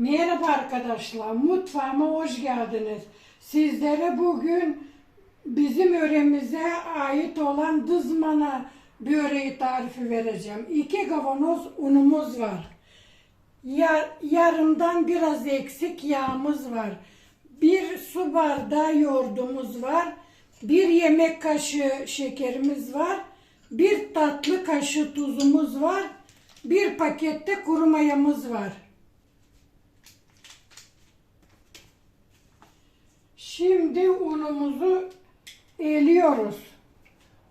Merhaba arkadaşlar, mutfağıma hoş geldiniz. Sizlere bugün bizim yöremize ait olan dızmana böreği tarifi vereceğim. İki kavanoz unumuz var. Yar, yarımdan biraz eksik yağımız var. Bir su bardağı yoğurdumuz var. Bir yemek kaşığı şekerimiz var. Bir tatlı kaşığı tuzumuz var. Bir pakette kuru mayamız var. Şimdi unumuzu eliyoruz.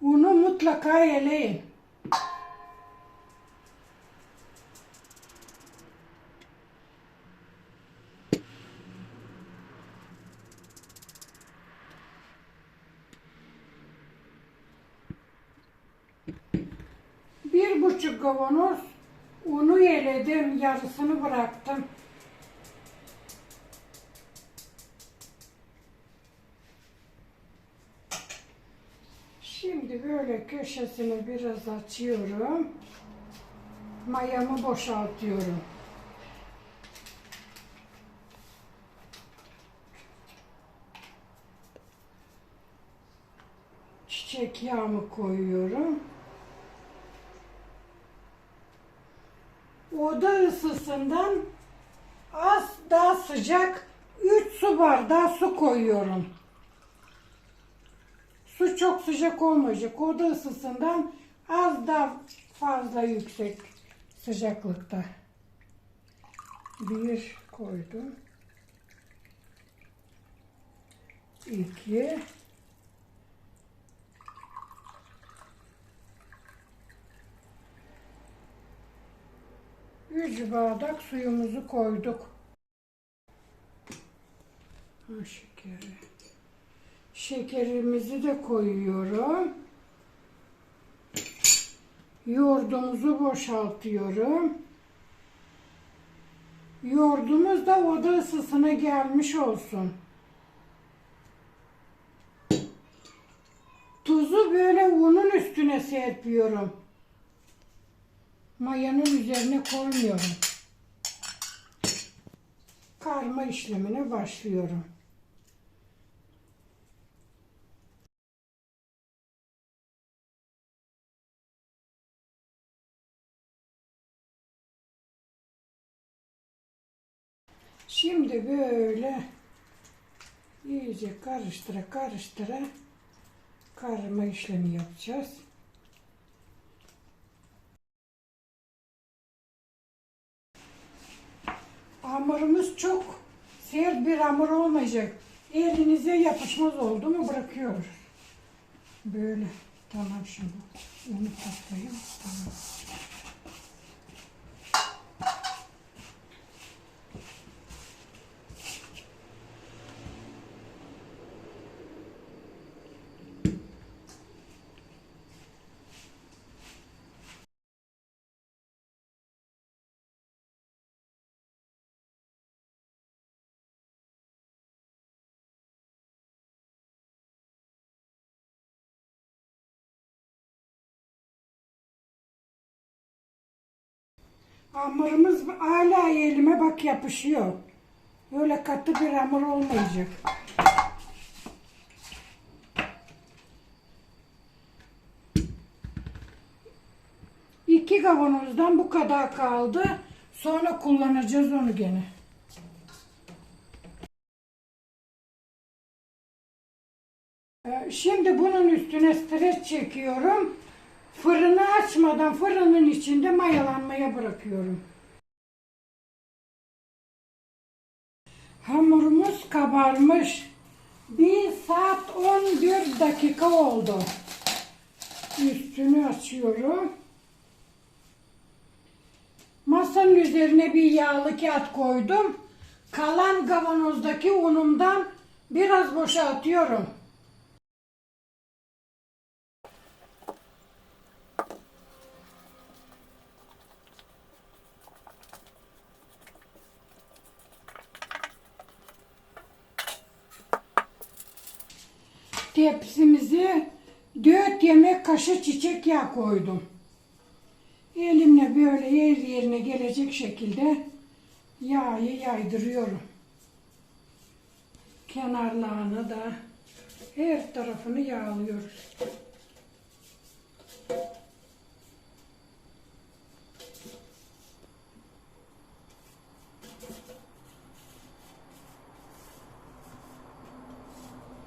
Unu mutlaka eleyin. Bir buçuk kavanoz unu eledim, yarısını bıraktım. Şimdi böyle köşesini biraz açıyorum. Mayamı boşaltıyorum. Çiçek yağımı koyuyorum. Oda ısısından az daha sıcak 3 su bardağı su koyuyorum. Su çok sıcak olmayacak. Oda ısısından az daha fazla yüksek sıcaklıkta. Bir koydum. İki. Üç bardak suyumuzu koyduk. Ha, şekeri. Şekerimizi de koyuyorum. Yoğurdumuzu boşaltıyorum. Yoğurdumuz da oda ısısına gelmiş olsun. Tuzu böyle unun üstüne serpiyorum. Mayanın üzerine koymuyorum. Karma işlemine başlıyorum. Şimdi böyle iyice karıştıra karıştıra karma işlemi yapacağız. Hamurumuz çok sert bir hamur olmayacak. Elinize yapışmaz oldu mu bırakıyoruz. Böyle. Tamam şimdi. Onu katlayayım. Tamam. Hamurumuz hala elime bak yapışıyor. Böyle katı bir hamur olmayacak. İki kavanozdan bu kadar kaldı. Sonra kullanacağız onu gene. Ee, Şimdi bunun üstüne streç çekiyorum. Fırını açmadan fırının içinde mayalanmaya bırakıyorum. Hamurumuz kabarmış. 1 saat 14 dakika oldu. Üstünü açıyorum. Masanın üzerine bir yağlı kağıt koydum. Kalan kavanozdaki unumdan biraz boşaltıyorum. Tepsimizi dört yemek kaşığı çiçek yağı koydum. Elimle böyle yer yerine gelecek şekilde yağı yaydırıyorum. Kenarlarını da her tarafını yağlıyoruz.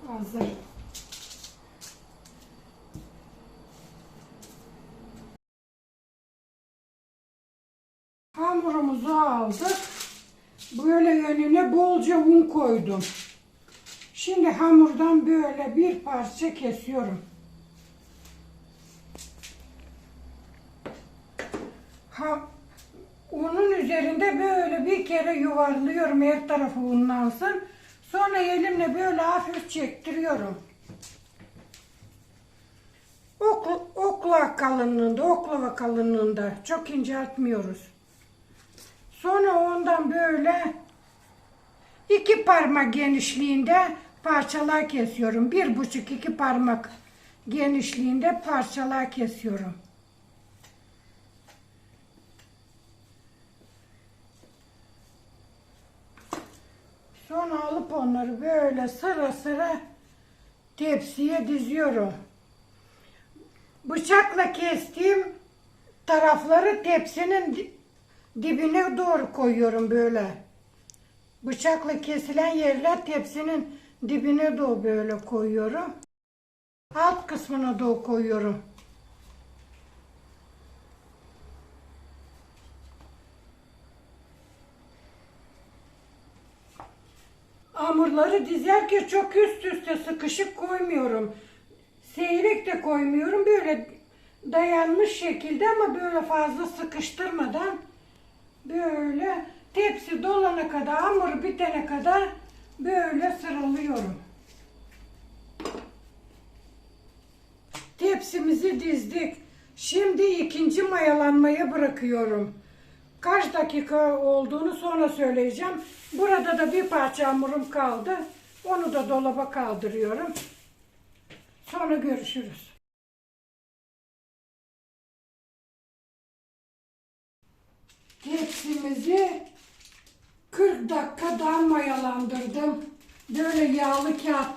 Hazır. Aldık. Böyle önüne bolca un koydum. Şimdi hamurdan böyle bir parça kesiyorum. Ha, unun üzerinde böyle bir kere yuvarlıyorum her tarafı unlansın. Sonra elimle böyle hafif çektiriyorum. Okla, okla kalınlığında, oklava kalınlığında. Çok inceltmiyoruz. Sonra ondan böyle iki parmak genişliğinde parçalar kesiyorum. Bir buçuk iki parmak genişliğinde parçalar kesiyorum. Sonra alıp onları böyle sıra sıra tepsiye diziyorum. Bıçakla kestiğim tarafları tepsinin dibine doğru koyuyorum böyle. Bıçakla kesilen yerler tepsinin dibine doğru böyle koyuyorum. Alt kısmına doğru koyuyorum. Hamurları dizerken çok üst üste sıkışık koymuyorum. Seyrek de koymuyorum. Böyle dayanmış şekilde ama böyle fazla sıkıştırmadan böyle tepsi dolana kadar, hamur bitene kadar böyle sıralıyorum. Tepsimizi dizdik. Şimdi ikinci mayalanmaya bırakıyorum. Kaç dakika olduğunu sonra söyleyeceğim. Burada da bir parça hamurum kaldı. Onu da dolaba kaldırıyorum. Sonra görüşürüz. Tepsimizi 40 dakika daha mayalandırdım. Böyle yağlı kağıt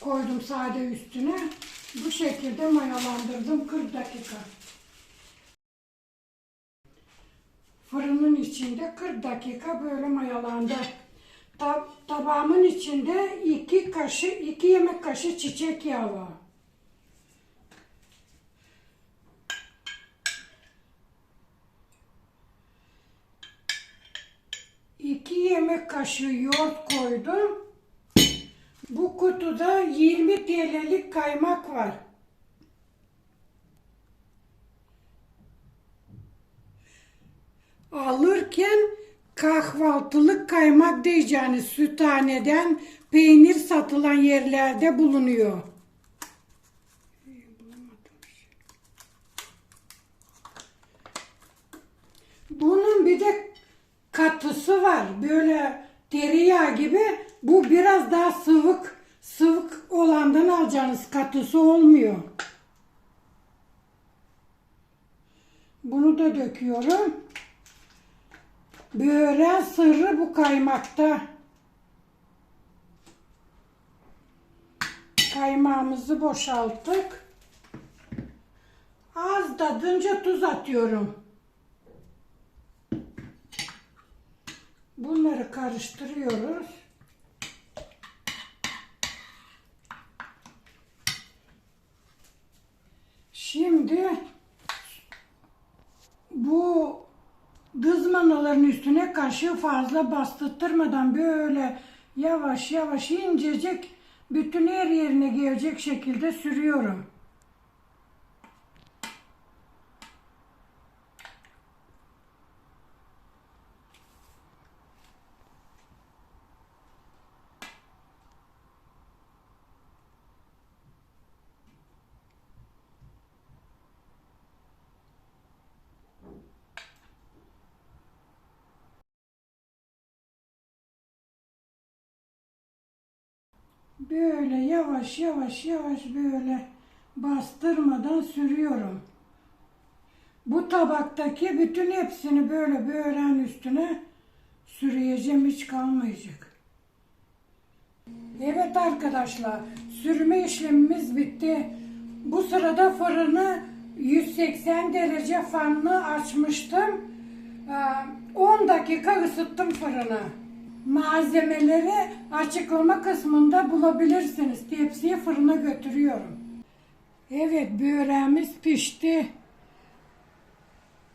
koydum sade üstüne. Bu şekilde mayalandırdım 40 dakika. Fırının içinde 40 dakika böyle mayalandı. Ta- tabağımın içinde 2 kaşık, 2 yemek kaşığı çiçek yağı var. İki yemek kaşığı yoğurt koydum. Bu kutuda 20 TL'lik kaymak var. Alırken kahvaltılık kaymak diyeceğiniz süthaneden peynir satılan yerlerde bulunuyor. Bunun bir de katısı var. Böyle tereyağı gibi. Bu biraz daha sıvık. Sıvık olandan alacaksınız. Katısı olmuyor. Bunu da döküyorum. Böğren sırrı bu kaymakta. Kaymağımızı boşalttık. Az tadınca tuz atıyorum. Bunları karıştırıyoruz. Şimdi bu dızmanaların üstüne kaşığı fazla bastırtmadan böyle yavaş yavaş incecik bütün her yerine gelecek şekilde sürüyorum. Böyle yavaş yavaş yavaş böyle bastırmadan sürüyorum. Bu tabaktaki bütün hepsini böyle böğren üstüne. Sürüyeceğim hiç kalmayacak. Evet arkadaşlar, sürme işlemimiz bitti. Bu sırada fırını 180 derece fanlı açmıştım. Ee, 10 dakika ısıttım fırını. Malzemeleri açıklama kısmında bulabilirsiniz. Tepsiyi fırına götürüyorum. Evet böreğimiz pişti.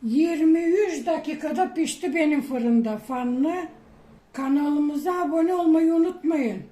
23 dakikada pişti benim fırında fanlı. Kanalımıza abone olmayı unutmayın.